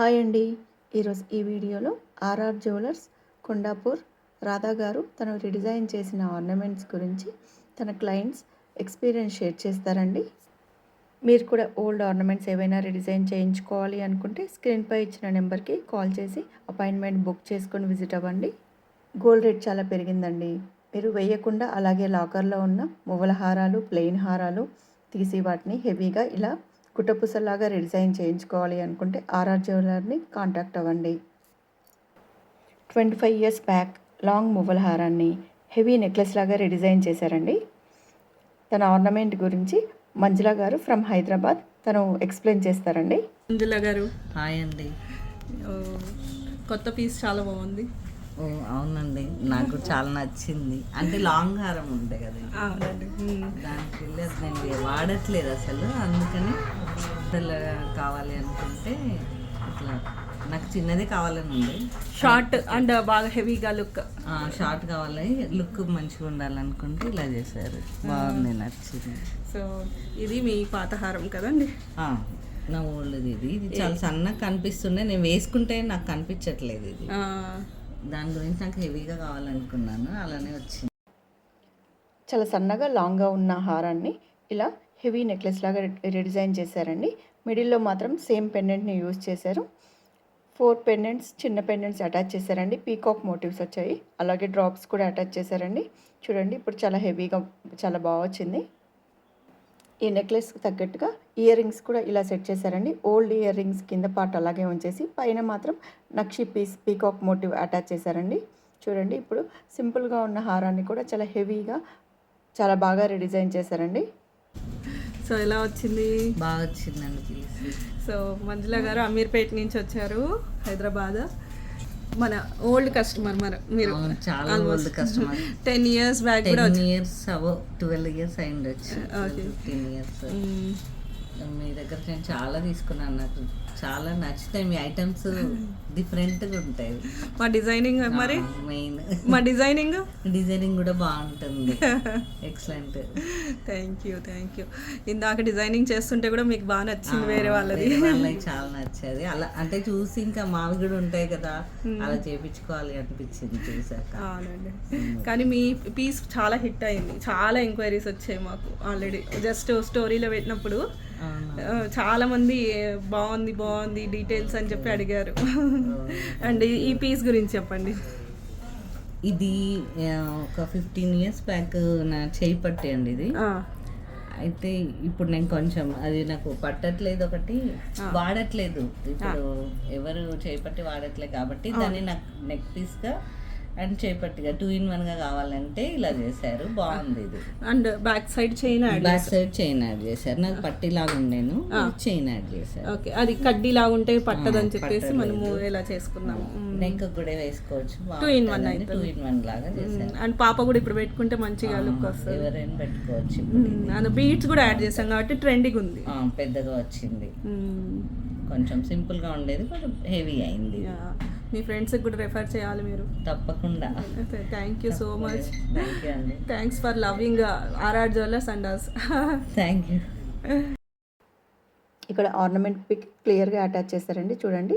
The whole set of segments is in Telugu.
హాయ్ అండి. ఈరోజు ఈ వీడియోలో ఆర్ఆర్ జ్యువెలర్స్ కొండాపూర్ రాధా గారు తను రిడిజైన్ చేసిన ఆర్నమెంట్స్ గురించి తన క్లయింట్స్ ఎక్స్పీరియన్స్ షేర్ చేస్తారండి. మీరు కూడా ఓల్డ్ ఆర్నమెంట్స్ ఏవైనా రిడిజైన్ చేయించుకోవాలి అనుకుంటే స్క్రీన్పై ఇచ్చిన నెంబర్కి కాల్ చేసి అపాయింట్మెంట్ బుక్ చేసుకొని విజిట్ అవ్వండి. గోల్డ్ రేట్ చాలా పెరిగిందండి. మీరు వేయకుండా అలాగే లాకర్లో ఉన్న మువ్వల హారాలు ప్లెయిన్ హారాలు తీసి వాటిని హెవీగా ఇలా కుట్టపుసలాగా రిడిజైన్ చేయించుకోవాలి అనుకుంటే ఆర్ఆర్ జ్యువెలర్ని కాంటాక్ట్ అవ్వండి. Twenty five years back long మువ్వల హారాన్ని హెవీ నెక్లెస్ లాగా రిడిజైన్ చేశారండి. తన ఆర్నమెంట్ గురించి మంజుల గారు ఫ్రమ్ హైదరాబాద్ తను ఎక్స్ప్లెయిన్ చేస్తారండి. మంజుల గారు. హాయ్ అండి. కొత్త పీస్ చాలా బాగుంది. అవునండి. నాకు చాలా నచ్చింది. అంటే లాంగ్ హారం ఉండే కదా. దానికి వెళ్ళి అది నేను వాడట్లేదు అసలు. అందుకని కావాలి అనుకుంటే ఇట్లా నాకు చిన్నది కావాలని ఉంది. షార్ట్ అండ్ బాగా హెవీగా లుక్. షార్ట్ కావాలి. లుక్ మంచిగా ఉండాలనుకుంటే ఇలా చేశారు. బాగుంది నచ్చింది. సో ఇది మీ పాత హారం కదండి? నా ఓల్డ్ది ఇది. ఇది చాలా సన్నగా కనిపిస్తుండే. నేను వేసుకుంటే నాకు కనిపించట్లేదు ఇది. దాని గురించి నాకు హెవీగా కావాలనుకున్నాను అలానే వచ్చింది. చాలా సన్నగా లాంగ్గా ఉన్న హారాన్ని ఇలా హెవీ నెక్లెస్ లాగా రిడిజైన్ చేశారండి. మిడిల్లో మాత్రం సేమ్ పెండెంట్ని యూజ్ చేశారు. ఫోర్ పెండెంట్స్ చిన్న పెండెంట్స్ అటాచ్ చేశారండి. పీకాక్ మోటివ్స్ వచ్చాయి. అలాగే డ్రాప్స్ కూడా అటాచ్ చేశారండి. చూడండి ఇప్పుడు చాలా హెవీగా చాలా బాగా వచ్చింది. ఈ నెక్లెస్కి తగ్గట్టుగా ఇయర్ రింగ్స్ కూడా ఇలా సెట్ చేశారండి. ఓల్డ్ ఇయర్ రింగ్స్ కింద పార్ట్ అలాగే ఉంచేసి పైన మాత్రం నక్షి పీస్ పీకాక్ మోటివ్ అటాచ్ చేశారండి. చూడండి ఇప్పుడు సింపుల్గా ఉన్న హారాన్ని కూడా చాలా హెవీగా చాలా బాగా రిడిజైన్ చేశారండి. సో ఎలా వచ్చింది? బాగా వచ్చిందండి పీస్ సో మంజుల గారు అమీర్పేట నుంచి వచ్చారు హైదరాబాద్. మన ఓల్డ్ కస్టమర్ మరి. మీరు చాలా old customer ten years back కూడా టెన్ ఇయర్స్ అవో twelve years అయిండొచ్చు. Fifteen years hmm. మీ దగ్గర నేను చాలా తీసుకున్నాను నాకు. చాలా నచ్చుతాయి. మీ ఐటమ్స్ డిఫరెంట్గా ఉంటాయి. మా డిజైనింగ్ మరి? మెయిన్ మా డిజైనింగ్? డిజైనింగ్ కూడా బాగుంటుంది. Excellent thank you thank you ఇందాక డిజైనింగ్ చేస్తుంటే కూడా మీకు బాగా నచ్చింది వేరే వాళ్ళది. చాలా నచ్చేది. అలా అంటే చూసి ఇంకా మావి కూడా ఉంటాయి కదా. అలా చేపించుకోవాలి అనిపించింది చూసాక. అవునండి. కానీ మీ పీస్ చాలా హిట్ అయింది. చాలా ఎంక్వైరీస్ వచ్చాయి మాకు ఆల్రెడీ. జస్ట్ స్టోరీలో పెట్టినప్పుడు చాలా మంది బాగుంది బాగుంది డీటెయిల్స్ అని చెప్పి అడిగారు. అండ్ ఈ పీస్ గురించి చెప్పండి. ఇది ఒక ఫిఫ్టీన్ ఇయర్స్ బ్యాక్ నా చేయి పట్టి అండి ఇది. అయితే ఇప్పుడు నేను కొంచెం అది నాకు పట్టట్లేదు ఒకటి వాడట్లేదు. ఇప్పుడు ఎవరు చేపట్టి వాడట్లేదు కాబట్టి దాన్ని నాకు నెక్ పీస్గా అండ్ చేపట్టిగా టూ ఇన్ వన్గా కావాలంటే ఇలా చేశారు. బాగుంది ఇది. And back side chain add back side chain add చేశారు. నాకు పట్టిలాగా ఉండేను. చైన్ యాడ్ చేశారు. ఓకే. అది కడ్డీ లాగా ఉంటే పట్టదని చెప్పేసి మనము ఇలా చేసుకున్నాము? నెక్ కూడా వేసుకోవచ్చు. Two in one two in one లాగా చేశారు. అండ్ పాప కూడా ఇప్పుడు పెట్టుకుంటే మంచిగా లుక్ వస్తుంది. ఎవరైనా పెట్టుకోవచ్చు. అండ్ బీట్స్ కూడా యాడ్ చేసాం కాబట్టి ట్రెండింగ్ ఉంది. పెద్దగా వచ్చింది. కొంచెం సింపుల్గా ఉండేది కొంచెం హెవీ అయింది. మీ ఫ్రెండ్స్కి కూడా రెఫర్ చేయాలి మీరు. తప్పకుండా. Thank you so much thank you అండి. Thanks for loving R R jewellers and us thank you ఇక్కడ ఆర్నమెంట్ పిక్ క్లియర్గా అటాచ్ చేశారండి చూడండి.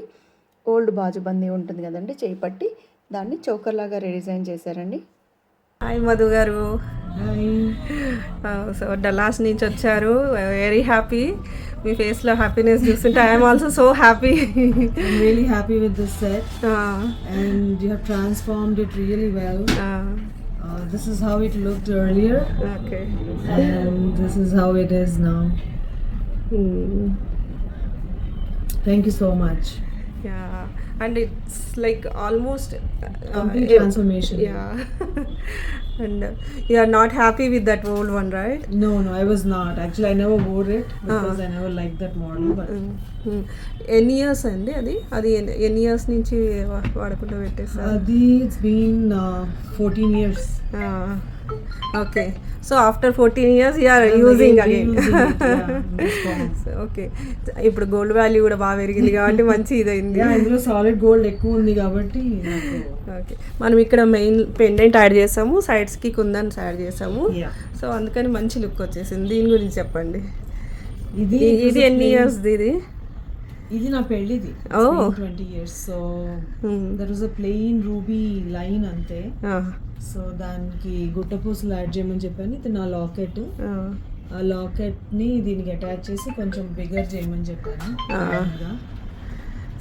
ఓల్డ్ బాజుబందీ ఉంటుంది కదండి చేయి పట్టి దాన్ని చౌకర్ లాగా రిడిజైన్ చేశారండి. హాయ్ మధు గారు. సో డల్లాస్ నుంచి వచ్చారు. వెరీ హ్యాపీ మీ ఫేస్లో హ్యాపీనెస్ చూస్తుంటే I'm also so happy I'm really happy with this set and you have transformed it really well. Uh, this is how it looked earlier okay and this is how it is now. Thank you so much. Yeah And it's like almost Complete transformation. Yeah and you are not happy with that old one right No, no, I was not. Actually, I never wore it because I never liked that model. But ఎన్ని ఇయర్స్ అండి అది అది ఎన్ని- ఎన్ని ఇయర్స్ నుంచి వా- వాడకుండా పెట్టేసారు uh, the, it's been uh, 14 years. okay so after fourteen years you're using. Okay ఇప్పుడు గోల్డ్ వాల్యూ కూడా బాగా పెరిగింది కాబట్టి మంచి ఇదైంది. Yeah, ఇందులో సాలిడ్ గోల్డ్ ఎక్కువ ఉంది కాబట్టి ఓకే మనం ఇక్కడ మెయిన్ పెండెంట్ యాడ్ చేసాము. సైడ్స్కి కుందన్స్ యాడ్ చేసాము. సో అందుకని మంచి లుక్ వచ్చేసింది. దీని గురించి చెప్పండి. ఇది ఇది ఎన్ని ఇయర్స్ ఇది? ఇది నా పెళ్ళిది. Twenty years so. There was a plain ruby line అంతే సో దానికి గుట్ట పూసలు యాడ్ చేయమని చెప్పాను ఇది నా లాకెట్. ఆ లాకెట్ని దీనికి అటాచ్ చేసి కొంచెం బిగర్ చేయమని చెప్పాను.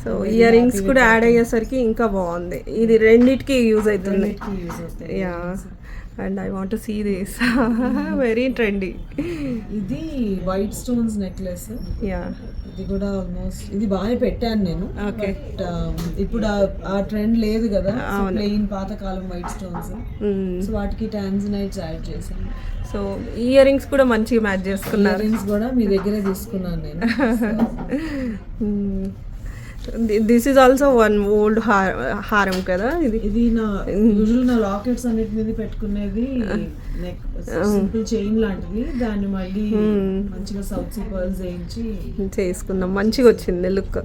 సో ఇయర్ రింగ్స్ కూడా యాడ్ అయ్యేసరికి ఇంకా బాగుంది. ఇది రెండిటికి యూజ్ అవుతుంది. Yeah. And I want see this. Very trendy. ఇది వైట్ స్టోన్స్ నెక్లెస్. యా. ఇది కూడా ఆల్మోస్ట్ ఇది బాగా పెట్టాను నేను. బట్ ఇప్పుడు ఆ- ట్రెండ్ లేదు కదా. ప్లెయిన్ పాతకాలం వైట్ స్టోన్స్. సో వాటికి టాన్సినైట్స్ యాడ్ చేశాను. సో ఇయర్ రింగ్స్ కూడా మంచిగా మ్యాచ్ చేసుకున్నారు. రింగ్స్ కూడా మీ దగ్గరే తీసుకున్నాను నేను. This is also one old హారం కదా ఇది. ఇది నా యూజువల్ నా లాకెట్స్ అన్నిటి మీద పెట్టుకునేది సింపుల్ చైన్ లాంటిది. దాన్ని మళ్ళీ మంచిగా సౌత్ పర్ల్స్ వేయించి చేసుకుందాం. మంచిగా వచ్చింది లుక్.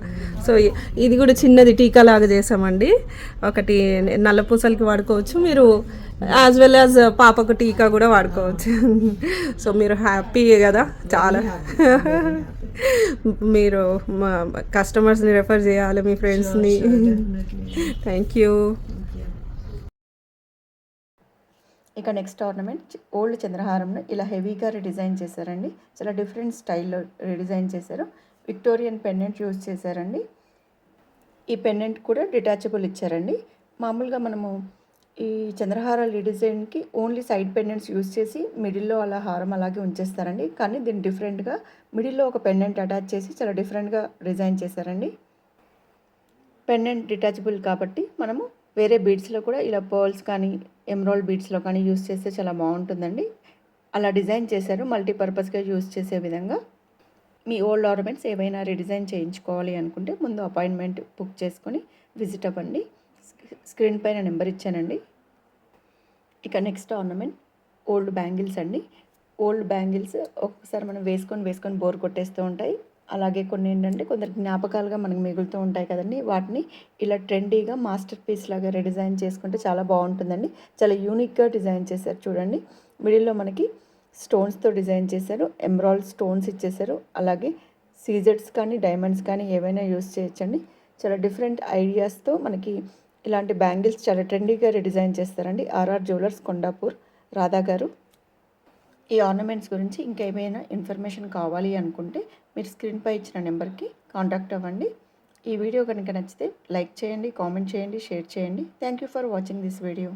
సో ఇది కూడా చిన్నది టీకా లాగా చేసామండి. ఒకటి నల్ల పూసలకి వాడుకోవచ్చు. మీరు యాజ్ వెల్ యాజ్ పాపకు టీకా కూడా వాడుకోవచ్చు. సో మీరు హ్యాపీ కదా? చాలా మీరు మా కస్టమర్స్ని రెఫర్ చేయాలి మీ ఫ్రెండ్స్ని థ్యాంక్ యూ ఇక నెక్స్ట్ ఆర్నమెంట్ ఓల్డ్ చంద్రహారంను ఇలా హెవీగా రిడిజైన్ చేశారండి. చాలా డిఫరెంట్ స్టైల్లో రిడిజైన్ చేశారు. విక్టోరియన్ పెండెంట్ యూజ్ చేశారండి. ఈ పెండెంట్ కూడా డిటాచబుల్ ఇచ్చారండి. మామూలుగా మనము ఈ చంద్రహారాల డిజైన్కి ఓన్లీ సైడ్ పెండెంట్స్ యూజ్ చేసి మిడిల్లో అలా హారం అలాగే ఉంచేస్తారండి. కానీ దీన్ని డిఫరెంట్గా మిడిల్లో ఒక పెండెంట్ అటాచ్ చేసి చాలా డిఫరెంట్గా డిజైన్ చేశారండి. పెండెంట్ డిటాచబుల్ కాబట్టి మనము వేరే బీడ్స్లో కూడా ఇలా పర్ల్స్ కానీ ఎమరాల్డ్ బీడ్స్లో కానీ యూస్ చేస్తే చాలా బాగుంటుందండి. అలా డిజైన్ చేశారు మల్టీపర్పస్గా యూజ్ చేసే విధంగా. మీ ఓల్డ్ ఆర్నమెంట్స్ ఏవైనా రీడిజైన్ చేయించుకోవాలి అనుకుంటే ముందు అపాయింట్మెంట్ బుక్ చేసుకొని విజిట్ అవ్వండి. స్క్రీన్ పైన నెంబర్ ఇచ్చానండి. ఇక నెక్స్ట్ ఆర్నమెంట్ ఓల్డ్ బ్యాంగిల్స్ అండి. ఓల్డ్ బ్యాంగిల్స్ ఒక్కొక్కసారి మనం వేసుకొని వేసుకొని బోర్ కొట్టేస్తూ ఉంటాయి. అలాగే కొన్ని ఏంటంటే కొందరు జ్ఞాపకాలుగా మనకు మిగులుతూ ఉంటాయి కదండి. వాటిని ఇలా ట్రెండీగా మాస్టర్ పీస్ లాగా రిడిజైన్ చేసుకుంటే చాలా బాగుంటుందండి. చాలా యూనిక్గా డిజైన్ చేశారు చూడండి. మిడిల్లో మనకి స్టోన్స్తో డిజైన్ చేశారు. ఎమరాల్డ్ స్టోన్స్ ఇచ్చేసారు అలాగే సీజర్స్ కానీ డైమండ్స్ కానీ ఏవైనా యూస్ చేయొచ్చండి. చాలా డిఫరెంట్ ఐడియాస్తో మనకి ఇలాంటి బ్యాంగిల్స్ చాలా ట్రెండీగా డిజైన్ చేస్తారండి. ఆర్ఆర్ జ్యువెలర్స్ కొండాపూర్ రాధా గారు. ఈ ఆర్నమెంట్స్ గురించి ఇంకేమైనా ఇన్ఫర్మేషన్ కావాలి అనుకుంటే మీరు స్క్రీన్పై ఇచ్చిన నెంబర్కి కాంటాక్ట్ అవ్వండి. ఈ వీడియో కనుక నచ్చితే లైక్ చేయండి కామెంట్ చేయండి షేర్ చేయండి. Thank you for watching this video